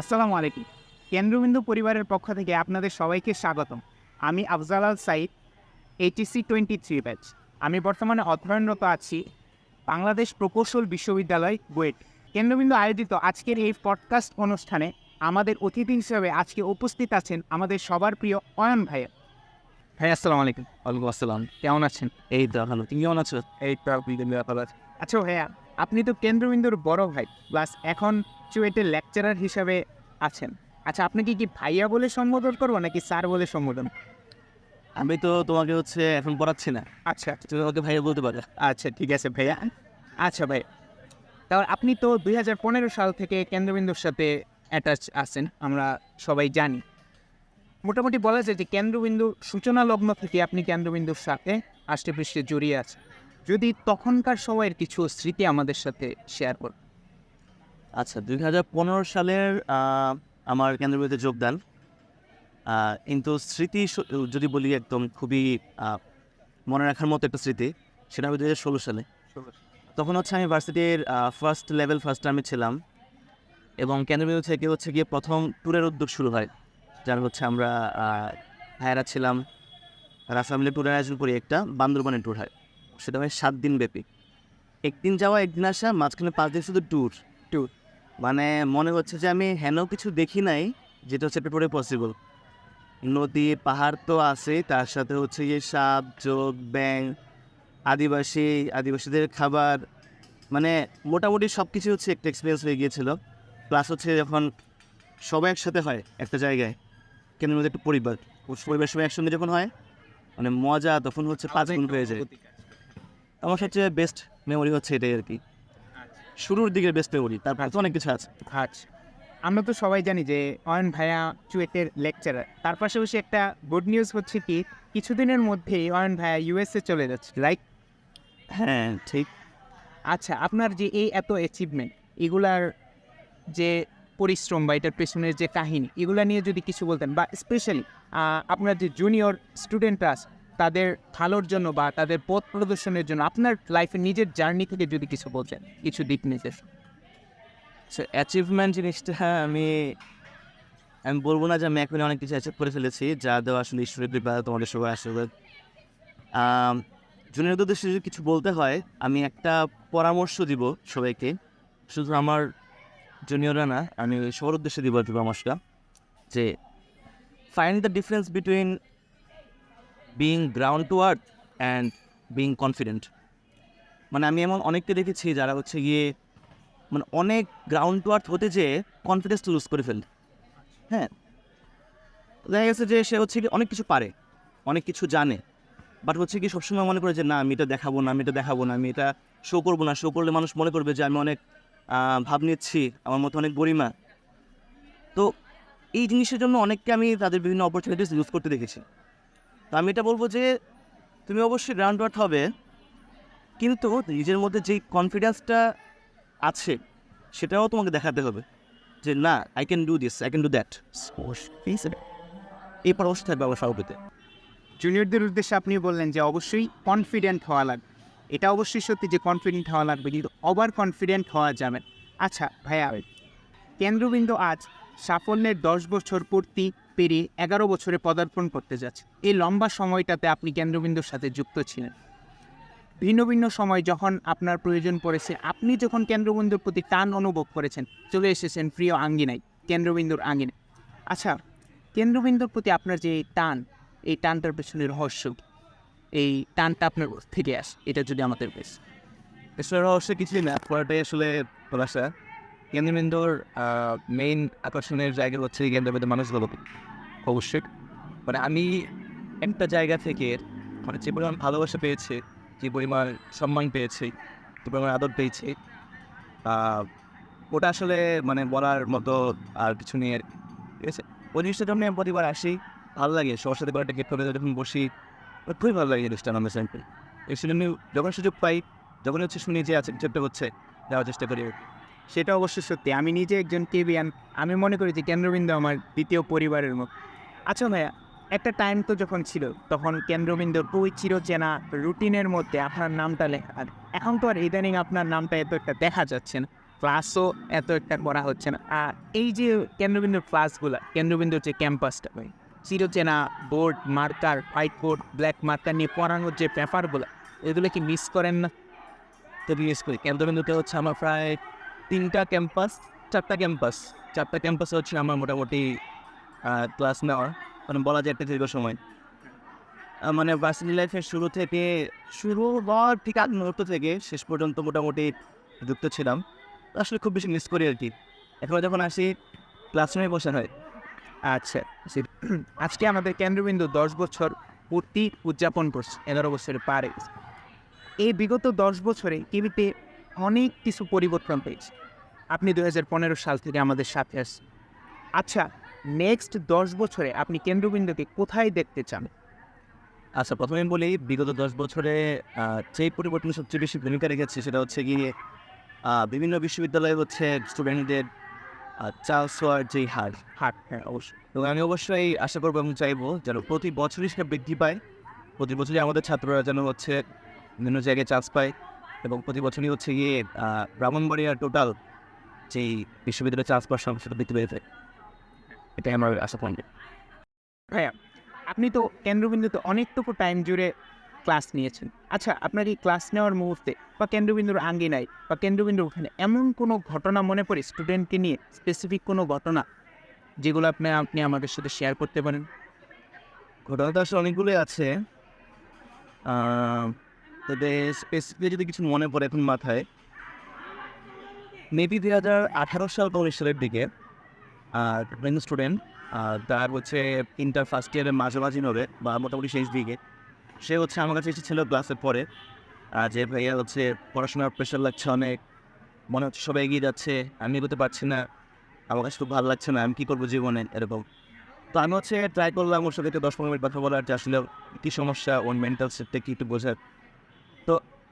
আসসালামু আলাইকুম। কেন্দ্রবিন্দু পরিবারের পক্ষ থেকে আপনাদের সবাইকে স্বাগতম। আমি Afzal Al Saeed HSC twenty three batch আমি বর্তমানে অধ্যয়নরত আছি বাংলাদেশ প্রকৌশল বিশ্ববিদ্যালয় বুয়েট। কেন্দ্রবিন্দু আয়োজিত আজকের এই পডকাস্ট অনুষ্ঠানে আমাদের অতিথি হিসেবে আজকে উপস্থিত আছেন আমাদের সবার প্রিয় অয়ন ভাইয়া ভাই আসসালামু আলাইকুম। ওয়ালাইকুম আসসালাম। কেমন আছেন? এই তো ভালো। তুমি কেমন আছো? এই তো ভালো আচ্ছা ভাইয়া আপনি তো কেন্দ্রবিন্দুর বড় ভাই প্লাস এখন চুয়েটের লেকচারার হিসাবে আছেন আচ্ছা আপনাকে কি ভাইয়া বলে সম্বোধন করব নাকি স্যার বলে সম্বোধন? আমি তো তোমাকে হচ্ছে এখন পড়াচ্ছি না। আচ্ছা। তুমি আমাকে ভাইয়া বলতে পারো। আচ্ছা ঠিক আছে ভাইয়া। আচ্ছা ভাই তাহলে আপনি তো দুই হাজার পনেরো সাল থেকে কেন্দ্রবিন্দুর সাথে অ্যাটাচ আছেন আমরা সবাই জানি। মোটামুটি বলা যায় যে কেন্দ্রবিন্দুর সূচনা লগ্ন থেকে আপনি কেন্দ্রবিন্দুর সাথে আষ্টে পৃষ্ঠে জড়িয়ে আছেন। যদি তখনকার সময়ের কিছু স্মৃতি আমাদের সাথে শেয়ার করুন আচ্ছা দুই হাজার পনেরো সালের আমার কেন্দ্রবিন্দুতে যোগদান। কিন্তু স্মৃতি যদি বলি একদম খুবই মনে রাখার মতো একটা স্মৃতি সেটা হবে দু হাজার ষোলো সালে। তখন হচ্ছে আমি ভার্সিটির ফার্স্ট লেভেল ফার্স্ট টার্মে ছিলাম এবং কেন্দ্রবিন্দু থেকে হচ্ছে গিয়ে প্রথম ট্যুরের উদ্যোগ শুরু হয় যার হচ্ছে আমরা আহ, ভাইয়েরা ছিলাম। রাফা মিলে ট্যুরের আয়োজন করি একটা বান্দরবানের ট্যুর হয় সেটা হয় সাত দিন ব্যাপী। একদিন যাওয়া একদিন আসা মাঝখানে পাঁচ দিন শুধু ট্যুর Tour। মানে মনে হচ্ছে যে আমি হেন কিছু দেখি নাই যেটা হচ্ছে পেপারে পসিবল নদী পাহাড় তো আছে তার সাথে হচ্ছে গিয়ে সাপ যোগ ব্যাং আদিবাসী আদিবাসীদের খাবার মানে মোটামুটি সব কিছু হচ্ছে একটা এক্সপিরিয়েন্স হয়ে গিয়েছিল। প্লাস হচ্ছে যখন সবাই একসাথে হয় একটা জায়গায় কেন মধ্যে একটা পরিবার পরিবার সবাই একসঙ্গে যখন হয় মানে মজা তখন হচ্ছে পাঁচ গুণ হয়ে যায়। আমার সবচেয়ে বেস্ট মেমোরি হচ্ছে এটাই আর কি। শুরুর দিকের বেস্ট মেমোরি তারপর তো অনেক কিছু আছে। আচ্ছা। আমরা তো সবাই জানি যে অয়ন ভাইয়া চুয়েটের লেকচারার তার পাশাপাশি একটা গুড নিউজ হচ্ছে কি কিছুদিনের মধ্যেই অয়ন ভাইয়া ইউএসএ চলে যাচ্ছে লাইক হ্যাঁ ঠিক। আচ্ছা আপনার যে এই এত অ্যাচিভমেন্ট এগুলার যে পরিশ্রম বা এটার পেছনের যে কাহিনী এগুলা নিয়ে যদি কিছু বলতেন বা স্পেশালি আপনার যে জুনিয়র স্টুডেন্টরা আছে তাদের ভালোর জন্য বা তাদের পথ প্রদর্শনের জন্য আপনার লাইফে নিজের জার্নি থেকে যদি কিছু বলছেন কিছু দিক নিজের অ্যাচিভমেন্ট জিনিসটা আমি আমি বলব না যে আমি এখন অনেক কিছু অ্যাচিভ করে ফেলেছি, যা দেওয়া আসলে ঈশ্বরের কৃপা তোমাদের সবাই আশীর্বাদ। জুনিয়রদের উদ্দেশ্যে যদি কিছু বলতে হয়, আমি একটা পরামর্শ দিব সবাইকে। শুধু আমার জুনিয়ররা না, আমি সবার উদ্দেশ্যে দিব আর পরামর্শটা যে find the difference between being ground to earth and being confident মানে আমি এমন অনেককে দেখেছি যারা হচ্ছে গিয়ে মানে অনেক গ্রাউন্ড টু আর্থ হতে যেয়ে কনফিডেন্সটা লুজ করে ফেলে হ্যাঁ দেখা গেছে যে সে হচ্ছে কি অনেক কিছু পারে, অনেক কিছু জানে বাট হচ্ছে কি সবসময় মনে করে যে না, আমি এটা দেখাবো না, আমি এটা দেখাবো না, আমি এটা শো করব না শো করলে মানুষ মনে করবে যে আমি অনেক ভাব নিচ্ছি, আমার মতো অনেক গরিমা। তো এই জিনিসের জন্য অনেককে আমি তাদের বিভিন্ন অপরচুনিটিস ইউজ করতে দেখেছি। তো আমি এটা বলব যে তুমি অবশ্যই গ্রাউন্ড ওয়ার্থ হবে। কিন্তু নিজের মধ্যে যেই কনফিডেন্সটা আছে সেটাও তোমাকে দেখাতে হবে যে না I can do this I can do that এই পরামর্শ থাকবে আমার সভাপতিতে জুনিয়রদের উদ্দেশ্যে আপনি বললেন যে অবশ্যই কনফিডেন্ট হওয়া লাগবে। এটা অবশ্যই সত্যি যে কনফিডেন্ট হওয়া লাগবে কিন্তু ওভার কনফিডেন্ট হওয়া যাবে আচ্ছা ভাইয়া কেন্দ্রবিন্দু আজ সাফল্যের দশ বছর পূর্তি পেরিয়ে এগারো বছরে পদার্পণ করতে যাচ্ছে এই লম্বা সময়টাতে আপনি কেন্দ্রবিন্দুর সাথে যুক্ত ছিলেন। ভিন্ন ভিন্ন সময় যখন আপনার প্রয়োজন পড়েছে, আপনি যখন কেন্দ্রবিন্দুর প্রতি টান অনুভব করেছেন, চলে এসেছেন প্রিয় আঙ্গিনায়, কেন্দ্রবিন্দুর আঙ্গিনায়। আচ্ছা কেন্দ্রবিন্দুর প্রতি আপনার যে টান, এই টানটার পেছনে রহস্য এই টানটা আপনার থেকে আসে, এটা যদি আমাদের বেশ পেছনের রহস্য কিছুই না, পুরোটাই আসলে কেন্দ্রবিন্দুর মেইন আকর্ষণের জায়গা হচ্ছে কেন্দ্রবিন্দু মানুষগুলো, অবশ্যই। মানে আমি একটা জায়গা থেকে মানে যে পরিমাণ ভালোবাসা পেয়েছে, যে পরিমাণ সম্মান পেয়েছি, যে পরিমাণ আদর পেয়েছি ওটা আসলে মানে বলার মতো আর কিছু নেই আর ঠিক আছে? ওই জিনিসটা যখন আমি প্রতিবার আসি, ভালো লাগে। সবার সাথে একটা গেট করে যখন বসি খুবই ভালো লাগে জিনিসটা আমার সাথে এই জন্য যখন সুযোগ পাই যখন হচ্ছে শুনি যে আছে একটা হচ্ছে, যাওয়ার চেষ্টা করি সেটা অবশ্য সত্যি। আমি নিজে একজন কেবিয়ান, আমি মনে করি যে কেন্দ্রবিন্দু আমার দ্বিতীয় পরিবারের মতো আচ্ছা ভাইয়া, একটা টাইম তো যখন ছিল, তখন কেন্দ্রবিন্দুর ওই চিরচেনা রুটিনের মধ্যে আপনার নামটা লেখা। এখন তো আর ইদানিং আপনার নামটা এত একটা দেখা যাচ্ছে না। ক্লাসও এত একটা করা হচ্ছে না। আর এই যে কেন্দ্রবিন্দুর ক্লাসগুলো কেন্দ্রবিন্দুর যে ক্যাম্পাসটা ভাই, চিরচেনা board marker white board black marker নিয়ে পড়ানোর যে পেপারগুলো এগুলো কি মিস করেন না? তো বিএস করি। কেন্দ্রবিন্দুতে হচ্ছে আমার প্রায় তিনটা ক্যাম্পাস চারটা ক্যাম্পাস চারটা ক্যাম্পাসে হচ্ছে আমার মোটামুটি ক্লাস নেওয়ার। মানে বলা যায় একটা দীর্ঘ সময়। মানে ভার্সিটি লাইফের শুরু থেকে, শুরু হওয়ার ঠিক আগ মুহূর্ত থেকে শেষ পর্যন্ত মোটামুটি যুক্ত ছিলাম। আসলে খুব বেশি মিস করি আর কি। এখন যখন আসি ক্লাসরুমে বসে হয়। আচ্ছা সে- আজকে আমাদের কেন্দ্রবিন্দু দশ বছর পূর্তি উদযাপন করছে, এগারো বছরে পারে এই বিগত দশ বছরে টিভিতে অনেক কিছু পরিবর্তন পেয়েছে। আপনি দুই হাজার পনেরো সাল থেকে আমাদের সাথে আসছেন আচ্ছা নেক্সট দশ বছরে আপনি কেন্দ্রবিন্দুকে কোথায় দেখতে চান? আচ্ছা প্রথমে বলি বিগত দশ বছরে যেই পরিবর্তন সবচেয়ে বেশি ভূমিকা রেখেছে সেটা হচ্ছে গিয়ে বিভিন্ন বিশ্ববিদ্যালয়ে হচ্ছে স্টুডেন্টদের চান্স হওয়ার যেই হার। হার হ্যাঁ অবশ্যই। এবং আমি অবশ্যই আশা করব এবং চাইব যেন প্রতি বছরই সেটা বৃদ্ধি পায়। প্রতি বছরই আমাদের ছাত্ররা যেন হচ্ছে বিভিন্ন জায়গায় চান্স পায়। এবং প্রতি বছরই হচ্ছে গিয়ে ব্রাহ্মণবাড়িয়ার টোটাল যেই বিশ্ববিদ্যালয়ে চান্স পাওয়ার বৃদ্ধি পেয়েছে। এটাই আমার আশা পয়েন্ট ভাইয়া আপনি তো কেন্দ্রবিন্দুতে অনেকটুকু টাইম জুড়ে ক্লাস নিয়েছেন। আচ্ছা আপনার এই ক্লাস নেওয়ার মুহূর্তে বা কেন্দ্রবিন্দুর আঙ্গিনায় বা কেন্দ্রবিন্দুর ওখানে এমন কোনো ঘটনা মনে পড়ে স্টুডেন্টকে নিয়ে স্পেসিফিক কোনো ঘটনা যেগুলো আপনি আপনি আমাদের সাথে শেয়ার করতে পারেন? ঘটনা তো আসলে অনেকগুলোই আছে। তবে স্পেসিফিক যদি কিছু মনে পড়ে এখন মাথায়। মেবি দুই হাজার আঠারো সাল বা উনিশ সালের দিকে স্টুডেন্ট তার হচ্ছে ইন্টার ফার্স্ট ইয়ারের মাঝামাঝি হবে বা মোটামুটি শেষ দিকে। সে হচ্ছে আমার কাছে এসেছিল ক্লাসের পরে। যে ভাইয়া হচ্ছে পড়াশোনার প্রেশার লাগছে অনেক, মনে হচ্ছে সবাই এগিয়ে যাচ্ছে, আমি এগোতে পারছি না, আমার কাছে খুব ভালো লাগছে না, আমি কী করব জীবনে, এরকম। তো আমি হচ্ছে ট্রাই করলাম ওর সাথে দশ পনেরো মিনিট কথা বলার, যে আসলে কী সমস্যা, ওর মেন্টাল সেটটা কি একটু বোঝার।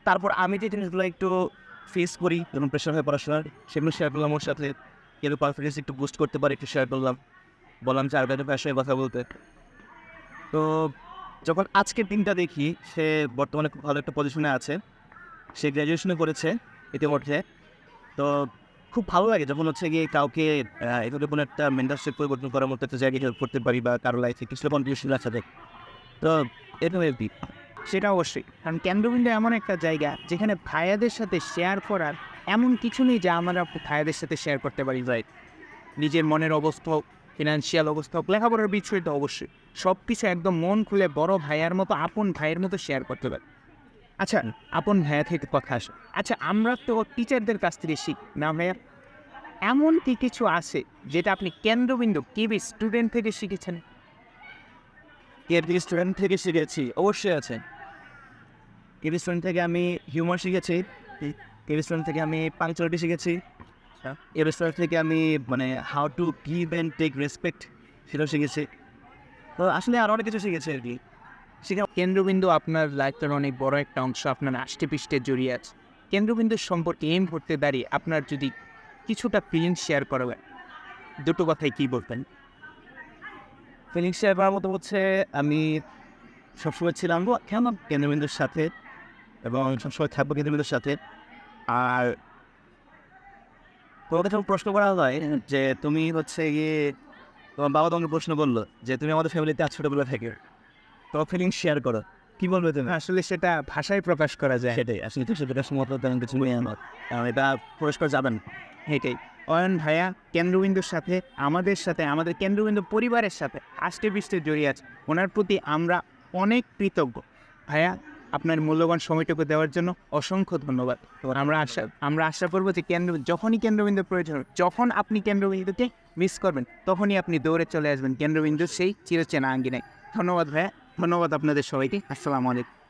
তারপর আমি যে জিনিসগুলো একটু ফেস করি যখন প্রেশার হয়ে পড়াশোনার, সেগুলো শেয়ার করলাম ওর সাথে। কেউ পারফরমেন্স একটু বুস্ট করতে পারে, একটু শেয়ার করলাম। বললাম যে আরবের ভাষায় কথা বলতে। তো যখন আজকের দিনটা দেখি, সে বর্তমানে খুব ভালো একটা পজিশনে আছে। সে গ্র্যাজুয়েশনে করেছে ইতিমধ্যে। তো খুব ভালো লাগে যখন হচ্ছে গিয়ে কাউকে এভাবে কোনো একটা মেন্টারশিপ পরিবর্তন করার মতো একটা জায়গায় হেল্প করতে পারি বা কারও লাইফে কিছু কন্ট্রিবিউশন আছে। তো এরকম সেটা অবশ্যই। কারণ কেন্দ্রবিন্দু এমন একটা জায়গা যেখানে ভাইয়াদের সাথে শেয়ার করার এমন কিছু নেই যা আমরা ভাইয়াদের সাথে শেয়ার করতে পারি রাইট নিজের মনের অবস্থা হোক ফিনান্সিয়াল অবস্থা হোক লেখাপড়ার বিষয় তো অবশ্যই। সব কিছু একদম মন খুলে বড় ভাইয়ার মতো আপন ভাইয়ের মতো শেয়ার করতে পারি। আচ্ছা আপন ভাইয়া থেকে কথা আসে। আচ্ছা আমরা তো টিচারদের কাছ থেকে শিখি না ভাইয়া? এমন কি কিছু আছে যেটা আপনি কেন্দ্রবিন্দু কেবি স্টুডেন্ট থেকে শিখেছেন? কেবি স্টুডেন্ট থেকে শিখেছি অবশ্যই আছে। কেবি স্টুডেন্ট থেকে আমি হিউমার শিখেছি কেবি স্টুডেন্ট থেকে আমি পাংচুয়ালিটি শিখেছি। কেবি স্টুডেন্ট থেকে আমি মানে how to give and take respect সেটাও শিখেছি। তো আসলে আরও অনেক কিছু শিখেছি আর কি। কেন্দ্রবিন্দু আপনার লাইফের অনেক বড় একটা অংশ আপনার আষ্টে পৃষ্ঠে জড়িয়ে আছে। কেন্দ্রবিন্দুর সম্পর্কে এম করতে দাঁড়িয়ে আপনার যদি কিছুটা ফিলিংস শেয়ার করবেন দুটো কথাই কী বলবেন? ফিলিংস শেয়ার করার মতো হচ্ছে আমি সবসময় ছিলাম কেন কেন্দ্রবিন্দুর সাথে এবং সবসময় থাকব কেন্দ্রবিন্দুর সাথে। আর তোমাকে যখন প্রশ্ন করা হয় যে তুমি হচ্ছে গিয়ে তোমার বাবা তোমাকে প্রশ্ন করল যে তুমি আমাদের ফ্যামিলিতে আজ ছোটোবেলা থেকে তোমার ফিলিংস শেয়ার করো। কী বলবে তুমি? আসলে সেটা ভাষায় প্রকাশ করা যায়। সেটাই আসলে তো সেটা সময় তেমন কিছু নেই আমার। কারণ এটা পুরস্কার যাবেন এটাই অয়ন ভাইয়া কেন্দ্রবিন্দুর সাথে আমাদের সাথে আমাদের কেন্দ্রবিন্দু পরিবারের সাথে আষ্টে পৃষ্ঠে জড়িয়ে আছে। ওনার প্রতি আমরা অনেক কৃতজ্ঞ। ভাইয়া আপনার মূল্যবান সময়টুকু দেওয়ার জন্য অসংখ্য ধন্যবাদ। এবার আমরা আশা আমরা আশা করব যে কেন্দ্র, যখনই কেন্দ্রবিন্দু প্রয়োজন যখন আপনি কেন্দ্রবিন্দুকে মিস করবেন, তখনই আপনি দৌড়ে চলে আসবেন। কেন্দ্রবিন্দু সেই চিরচেনা আঙ্গিনায়। ধন্যবাদ ভাইয়া, ধন্যবাদ আপনাদের সবাইকে। আসসালামু আলাইকুম।